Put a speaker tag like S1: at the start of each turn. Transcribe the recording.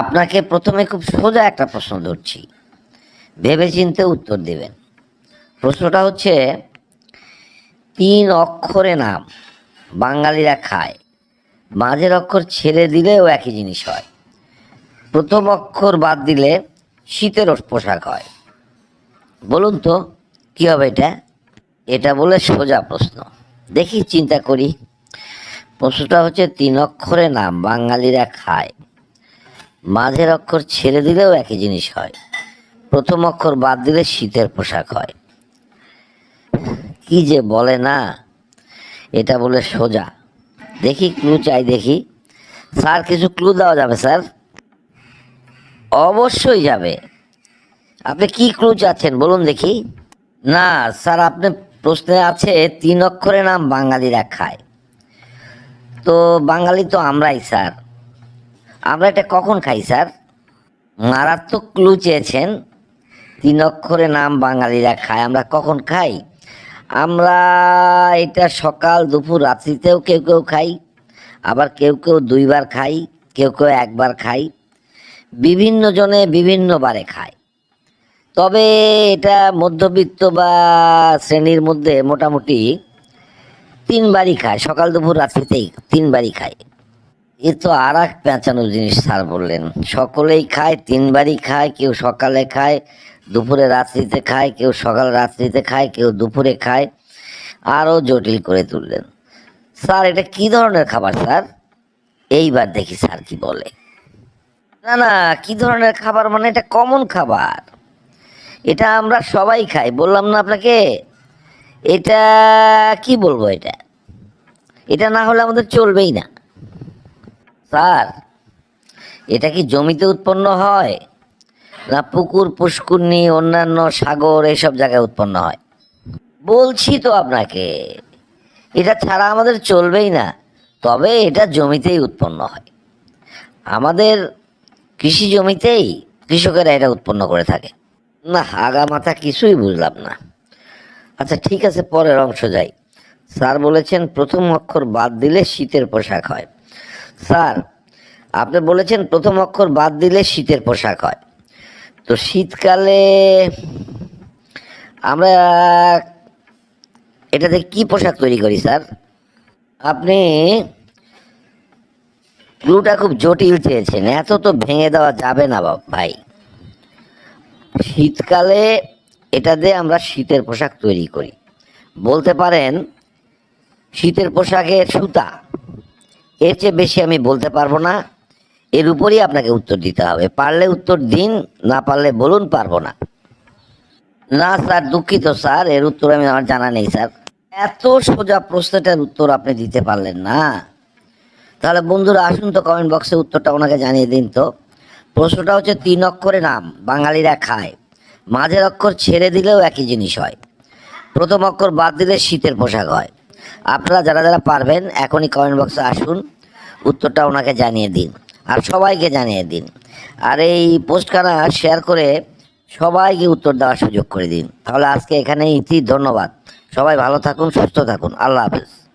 S1: আপনাকে প্রথমে খুব সোজা একটা প্রশ্ন ধরছি। ভেবে চিন্তে উত্তর দেবেন। প্রশ্নটা হচ্ছে, তিন অক্ষরে নাম বাঙালিরা খায়, মাঝের অক্ষর ছেড়ে দিলেও একই জিনিস হয়। প্রথম অক্ষর বাদ দিলে শীতের পোশাক হয়। বলুন তো, কী হবে এটা? এটা বলে সোজা প্রশ্ন। দেখি, চিন্তা করি। প্রশ্নটা হচ্ছে, তিন অক্ষরে নাম বাঙালিরা খায় মাঝের অক্ষর ছেড়ে দিলেও একই জিনিস হয়। প্রথম অক্ষর বাদ দিলে শীতের পোশাক হয়। কি যে বলে না, এটা বলে সোজা। দেখি ক্লু চাই দেখি। স্যার, কিছু ক্লু দেওয়া যাবে, স্যার? অবশ্যই যাবে। আপনি কি ক্লু চাচ্ছেন বলুন দেখি। না, স্যার, আপনি প্রশ্নে আছে তিন অক্ষরে নাম বাঙালিরা খায়। তো বাঙালি তো আমরাই, স্যার। আমরা এটা কখন খাই, স্যার? মারাত্মক ক্লু চেয়েছেন। তিন অক্ষরে নাম বাঙালিরা খায়, আমরা কখন খাই? আমরা এটা সকাল, দুপুর, রাত্রিতেও কেউ কেউ খাই। আবার কেউ কেউ দুইবার খাই, কেউ কেউ একবার খাই। বিভিন্ন জনে বিভিন্ন বারে খায়। তবে এটা মধ্যবিত্ত বা শ্রেণির মধ্যে মোটামুটি তিনবারই খায়, সকাল, দুপুর, রাত্রিতেই তিনবারই খায়। এ তো আর এক পেঁচানো জিনিস স্যার বললেন। সকলেই খায়, তিনবারই খায়, কেউ সকালে খায়, দুপুরে রাত্রিতে খায়, কেউ সকাল রাত্রিতে খায়, কেউ দুপুরে খায়, আরও জটিল করে তুললেন। স্যার, এটা কি ধরনের খাবার স্যার? এইবার দেখি স্যার কি বলে। না না, কি ধরনের খাবার মানে এটা কমন খাবার। এটা আমরা সবাই খাই। বললাম না আপনাকে? এটা কি বলব এটা? এটা না হলে আমাদের চলবেই না। স্যার, এটা কি জমিতে উৎপন্ন হয়? না পুকুর পুষ্কুরনি অন্যান্য সাগর এইসব জায়গায় উৎপন্ন হয়? বলছি তো আপনাকে, এটা ছাড়া আমাদের চলবেই না, তবে এটা জমিতেই উৎপন্ন হয়। আমাদের কৃষি জমিতেই কৃষকেরা এটা উৎপন্ন করে থাকে। না আগা মাথা কিছুই বুঝলাম না। আচ্ছা ঠিক আছে, পরের অংশ যাই। স্যার বলেছেন, প্রথম অক্ষর বাদ দিলে শীতের পোশাক হয়। স্যার, আপনি বলেছেন প্রথম অক্ষর বাদ দিলে শীতের পোশাক হয়। তো শীতকালে আমরা এটাতে কি পোশাক তৈরি করি, স্যার? আপনি ক্লুটা খুব জটিল চেয়েছেন, এত তো ভেঙে দেওয়া যাবে না ভাই। শীতকালে এটা দিয়ে আমরা শীতের পোশাক তৈরি করি। বলতে পারেন, শীতের পোশাকের সুতা এর চেয়ে বেশি আমি বলতে পারব না। এর উপরই আপনাকে উত্তর দিতে হবে। পারলে উত্তর দিন, না পারলে বলুন পারব না। না, স্যার, দুঃখিত, স্যার, এর উত্তর আমি আমার জানা নেই, স্যার। এত সোজা প্রশ্নটার উত্তর আপনি দিতে পারলেন না। তাহলে বন্ধুরা, আসুন তো কমেন্ট বক্সে উত্তরটা ওনাকে জানিয়ে দিন তো। প্রশ্নটা হচ্ছে, তিন অক্ষরে নাম বাঙালিরা খায়। মাঝের অক্ষর ছেড়ে দিলেও একই জিনিস হয়। প্রথম অক্ষর বাদ দিলে শীতের পোশাক হয়। আপনারা যারা যারা পারবেন, এখনই কমেন্ট বক্সে আসুন, উত্তরটা ওনাকে জানিয়ে দিন আর সবাইকে জানিয়ে দিন। আর এই পোস্টখানা শেয়ার করে সবাইকে উত্তর দেওয়ার সুযোগ করে দিন। তাহলে আজকে এখানেই ইতি, ধন্যবাদ। সবাই ভালো থাকুন, সুস্থ থাকুন। আল্লাহ হাফেজ।